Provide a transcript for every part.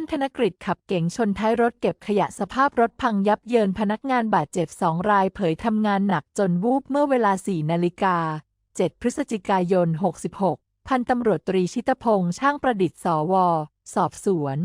านธนกฤษขับเก๋งชนท้ายรถเก็บขยะสภาพรถพังยับเยินพนักงานบาดเจ็บสองรายเผยทำงานหนักจนวูบเมื่อเวลา 4 นาฬิกา 7 พฤศจิกายน 66 พันตำรวจตรีชิตพงษ์ช่างประดิษฐ์สว สอบสวน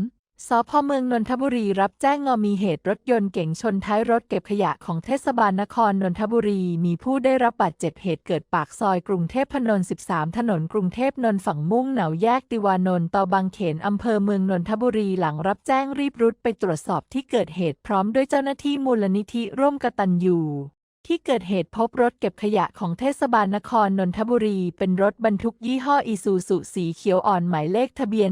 สพเมืองนนทบุรีรับแจ้งงอมีเหตุรถยนต์เก๋งชนท้ายรถเก็บขยะของเทศบาลนครนนทบุรี มีผู้ได้รับบาดเจ็บเหตุเกิดปากซอยกรุงเทพพนนท13 ถนนกรุงเทพนนท์ฝั่งมุ่งเหนาแยกติวานนท์ตอบางเขนอำเภอเมืองนนทบุรีหลังรับแจ้งรีบรุดไปตรวจสอบที่เกิดเหตุพร้อมด้วยเจ้าหน้าที่มูลนิธิร่วมกตัญญู ที่เกิดเหตุพบรถเก็บขยะของเทศบาลนครนนทบุรี เป็นรถบรรทุกยี่ห้ออีซูซุสีเขียวอ่อนหมายเลขทะเบียน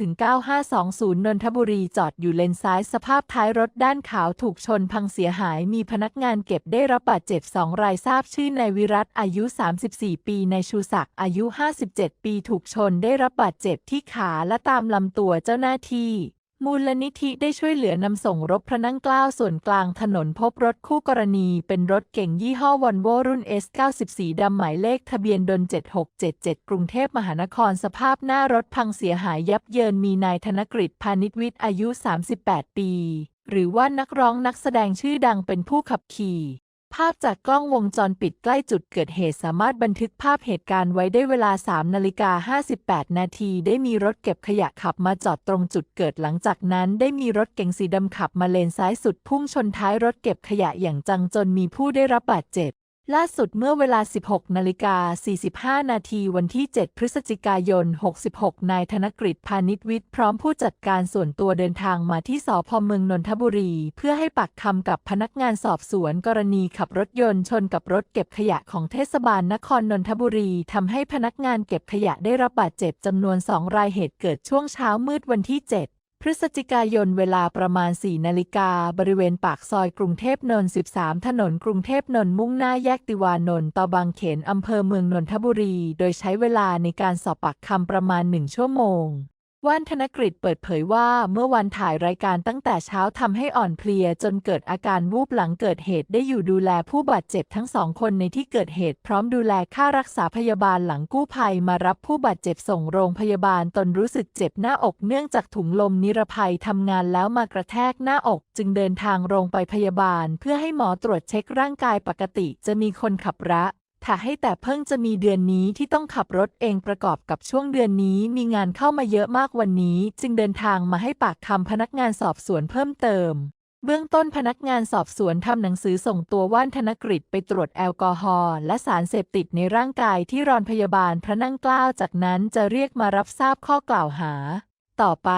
82-9520 นนทบุรีจอดอยู่เลนซ้ายสภาพท้ายรถด้านขาวถูกชนพังเสียหายมีพนักงานเก็บได้รับบาดเจ็บสองรายทราบชื่อนายวิรัตอายุ 34 ปีนายชูศักดิ์อายุ 57 ปีถูกชนได้รับบาดเจ็บที่ขาและตามลำตัวเจ้าหน้าที่ มูลนิธิได้ช่วยเหลือนำส่งรถพระนั่งเกล้าส่วนกลางถนนพบรถคู่กรณีเป็นรถเก่งยี่ห้อวอลโวรุ่น S90 สีดำหมายเลขทะเบียนดน 7677 กรุงเทพมหานครสภาพหน้ารถพังเสียหายยับเยินมีนายธนกฤษพาณิชวิทย์อายุ 38 ปี หรือว่านักร้องนักแสดงชื่อดังเป็นผู้ขับขี่ ภาพจากกล้องวงจรปิดใกล้จุดเกิดเหตุสามารถบันทึกภาพเหตุการณ์ไว้ได้เวลา 3 นาฬิกา 58 นาที ได้มีรถเก็บขยะขับมาจอดตรงจุดเกิดหลังจากนั้น ได้มีรถเก๋งสีดำขับมาเลนซ้ายสุดพุ่งชนท้ายรถเก็บขยะอย่างจังจนมีผู้ได้รับบาดเจ็บ ล่าสุดเมื่อเวลา 16 นาฬิกา 45 นาทีวันที่ 7 พฤศจิกายน 66 นายธนกฤษพาณิชวิทย์พร้อมผู้จัดการส่วนตัวเดินทางมาที่สพเมืองนนทบุรี เพื่อให้ปากคำกับพนักงานสอบสวนกรณีขับรถยนต์ชนกับรถเก็บขยะของเทศบาลนครนนทบุรีทำให้พนักงานเก็บขยะได้รับบาดเจ็บจำนวน 2 รายเหตุเกิดช่วงเช้ามืดวันที่ 7 พฤศจิกายนเวลาประมาณ 4 นาฬิกา บริเวณปากซอยกรุงเทพนนท์ 13 ถนนกรุงเทพนนท์มุ่งหน้าแยกติวานนท์ ต่อบางเขน อำเภอเมืองนนทบุรี โดยใช้เวลาในการสอบปากคำประมาณ 1 ชั่วโมง ว่านธนกฤษเปิดเผยว่าเมื่อวันถ่ายรายการตั้งแต่เช้าทำให้อ่อนเพลียจนเกิดอาการวูบหลังเกิดเหตุได้อยู่ดูแลผู้บาดเจ็บทั้งสองคนในที่เกิดเหตุพร้อมดูแลค่ารักษาพยาบาลหลังกู้ภัยมารับผู้บาดเจ็บส่งโรงพยาบาลตนรู้สึกเจ็บหน้าอกเนื่องจากถุงลมนิรภัยทำงานแล้วมากระแทกหน้าอกจึงเดินทางโรงไปพยาบาล เพื่อให้หมอตรวจเช็คร่างกายปกติจะมีคนขับระ ถ้าให้แต่เพิ่งจะมีเดือนนี้ที่ต้องขับรถเองประกอบกับช่วงเดือนนี้มีงานเข้ามาเยอะมากวันนี้ จึงเดินทางมาให้ปากคำพนักงานสอบสวนเพิ่มเติม เบื้องต้นพนักงานสอบสวนทำหนังสือส่งตัวว่านธนกฤษไปตรวจแอลกอฮอล์และสารเสพติดในร่างกายที่รอนพยาบาลพระนั่งเกล้าจากนั้นจะเรียกมารับทราบข้อกล่าวหา ต่อไป